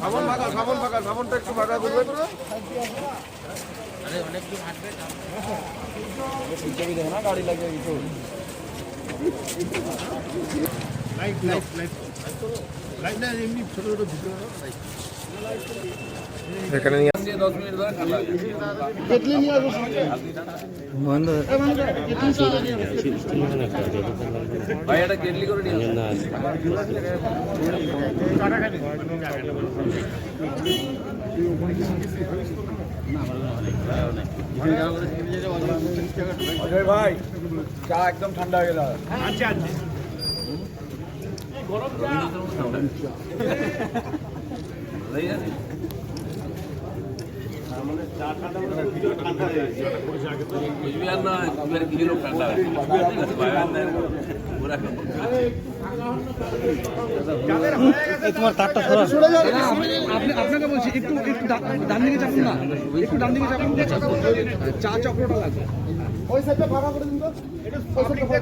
সাবন ফাঁকা সাবন ফাঁকা সাবনটা একটু ফাঁকা করবে তো লাইট লাইট লাইট লাইট না এমনি ছোট ছোট ভিডিও এখানে নিয়ে কেটলি নিয়ে আসব বন্ধ। ভাই অজয় ভাই চা একদম ঠান্ডা হয়ে গেল। আচ্ছা আচ্ছা গরম চা। তোমার তারটা সরা আপনি আপনাকে বলছি একটু একটু ডান দিকে চাপুন না। একটু ডান দিকে চাপুন চা চক্রটা লাগবে। ওই সাইডটা ফাঁকা করে দিন তো। একটু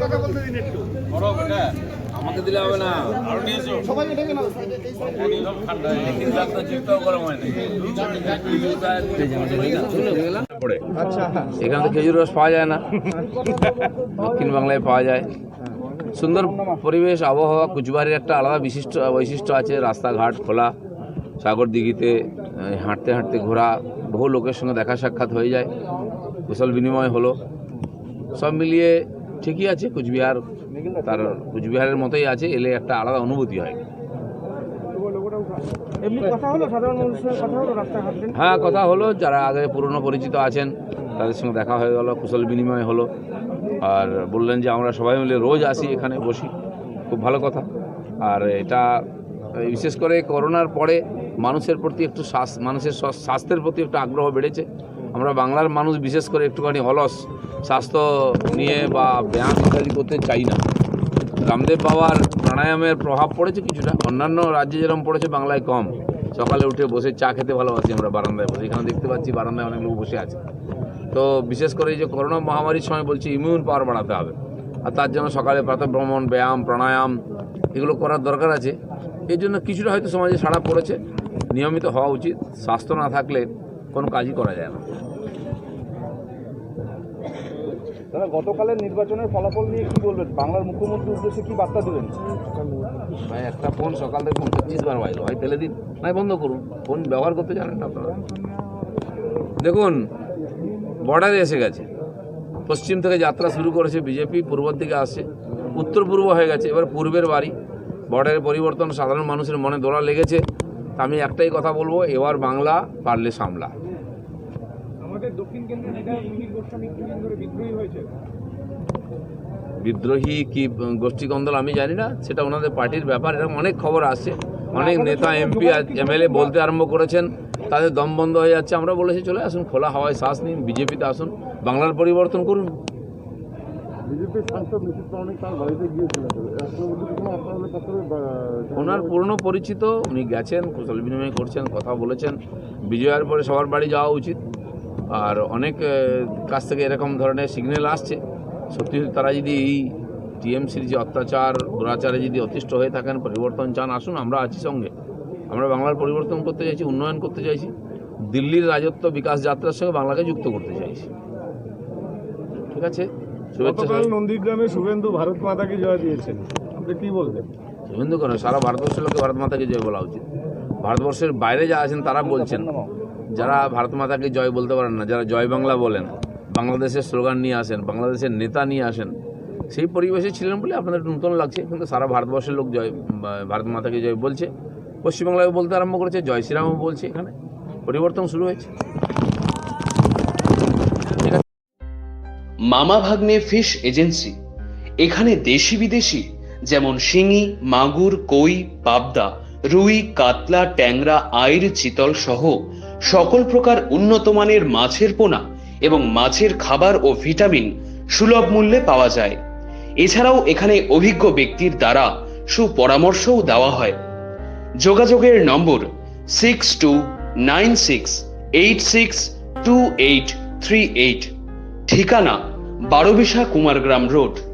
কথা বলতে দিন একটু। আমাকে দিলে হবে না। আরও নিয়ে এসো সবাই নাও এখানে তো খেজুর রস পাওয়া যায় না। দক্ষিণ বাংলায় পাওয়া যায়। সুন্দর পরিবেশ, আবহাওয়া, কুচবিহারের একটা আলাদা বিশিষ্ট বৈশিষ্ট্য আছে। রাস্তাঘাট খোলা, সাগর দিঘিতে হাঁটতে হাঁটতে ঘোরা, বহু লোকের সঙ্গে দেখা সাক্ষাৎ হয়ে যায়। কুশল বিনিময় হলো। সব মিলিয়ে ঠিকই আছে কুচবিহার। তার কুচবিহারের মতোই আছে এলে একটা আলাদা অনুভূতি হয়। হ্যাঁ কথা হলো যারা আগে পুরনো পরিচিত আছেন তাদের সঙ্গে দেখা হয়ে গেল কুশল বিনিময় হলো। আর বললেন যে আমরা সবাই মিলে রোজ আসি এখানে বসি। খুব ভালো কথা। আর এটা বিশেষ করে করোনার পরে মানুষের প্রতি একটু মানুষের স্বাস্থ্যের প্রতি একটু আগ্রহ বেড়েছে। আমরা বাংলার মানুষ বিশেষ করে একটুখানি অলস, স্বাস্থ্য নিয়ে বা ব্যায়াম ইত্যাদি করতে চাই না। রামদেব বাবার প্রাণায়ামের প্রভাব পড়েছে কিছুটা, অন্যান্য রাজ্যে যেরকম পড়েছে, বাংলায় কম। সকালে উঠে বসে চা খেতে ভালোবাসি আমরা বারান্দায় বসে, এখানে দেখতে পাচ্ছি বারান্দায় অনেক লোক বসে আছে। তো বিশেষ করে এই যে করোনা মহামারীর সময় বলছি ইমিউন পাওয়ার বাড়াতে হবে। আর তার জন্য সকালে প্রাতঃভ্রমণ ব্যায়াম, প্রাণায়াম, এগুলো করার দরকার আছে। এই জন্য কিছুটা হয়তো সমাজে সাড়া পড়েছে। নিয়মিত হওয়া উচিত। স্বাস্থ্য না থাকলে কোনো কাজই করা যায় না। দাদা গতকালের নির্বাচনের ফলাফল নিয়ে কি বলবেন? বাংলার মুখ্যমন্ত্রীর উদ্দেশ্যে কি বার্তা দেবেন? ভাই একটা ফোন সকাল থেকে ফোন বার বাজলো ভাই ফেলে দিন। নাই বন্ধ করুন। ফোন ব্যবহার করতে জানেন না আপনারা। দেখুন বর্ডারে এসে গেছে। পশ্চিম থেকে যাত্রা শুরু করেছে বিজেপি পূর্বর দিকে আসছে। উত্তর পূর্ব হয়ে গেছে এবার পূর্বের বাড়ি। বর্ডারের পরিবর্তন সাধারণ মানুষের মনে দোলা লেগেছে। তা আমি একটাই কথা বলব এবার বাংলা পারলে সামলা। আমাদের দক্ষিণ কেন্দ্রে নেতা মিহির গোস্বামী কিছুদিন ধরে বিদ্রোহী হয়েছে। বিদ্রোহী কি গোষ্ঠী কন্দল আমি জানি না সেটা ওনাদের পার্টির ব্যাপার এরকম অনেক খবর আসছে। অনেক নেতা এমপি এমএলএ বলতে আরম্ভ করেছেন তাদের দম বন্ধ হয়ে যাচ্ছে। আমরা বলেছি চলে আসুন খোলা হাওয়ায় শ্বাস নিন বিজেপিতে আসুন বাংলার পরিবর্তন করুন। ওনার পুরনো পরিচিত উনি গেছেন কুশল বিনিময় করছেন কথা বলেছেন। বিজয়ের পরে সবার বাড়ি যাওয়া উচিত। আর অনেক কাছ থেকে এরকম ধরনের সিগন্যাল আসছে। সত্যি তারা যদি এই টিএমসির যে অত্যাচার দুরাচারে যদি অতিষ্ঠ হয়ে থাকেন পরিবর্তন চান আসুন আমরা আছি সঙ্গে। আমরা বাংলার পরিবর্তন করতে চাইছি উন্নয়ন করতে চাইছি। দিল্লির রাজত্ব বিকাশ যাত্রার সঙ্গে বাংলাকে যুক্ত করতে চাইছি। ঠিক আছে? শুভেচ্ছা গতকাল নন্দীগ্রামে শুভেন্দু ভারত মাতাকে জয় দিয়েছেন। আপনি কি বলবেন? হিন্দু কেন? সারা ভারতবর্ষের লোকে ভারত মাতাকে জয় বলা উচিত। ভারতবর্ষের বাইরে যা আছেন তারা বলছেন। যারা ভারত মাতাকে জয় বলতে পারেন না, যারা জয় বাংলা বলেন, বাংলাদেশের স্লোগান নিয়ে আসেন, বাংলাদেশের নেতা নিয়ে আসেন, সেই পরিবেশে ছিলেন বলে আপনাদের নতুন লাগছে, কিন্তু সারা ভারতবর্ষের লোক জয়, ভারত মাতাকে জয় বলছে পশ্চিমবাংলায় বলতে আরম্ভ করেছে, জয় শ্রীরামও বলছে, এখানে পরিবর্তন শুরু হয়েছে। মামা ভাগ্নে ফিশ এজেন্সি, এখানে দেশি বিদেশি, যেমন শিঙি, মাগুর, কই, পাবদা, রুই, কাতলা, ট্যাংরা আইর চিতল সহ সকল প্রকার উন্নত মানের মাছের পোনা এবং মাছের খাবার ও ভিটামিন সুলভ মূল্যে পাওয়া যায়। এছাড়াও এখানে অভিজ্ঞ ব্যক্তির দ্বারা সুপরামর্শও দেওয়া হয়। যোগাযোগের নম্বর six two nine six eight six two eight three eight ঠিকানা বারোবিশা কুমারগ্রাম রোড।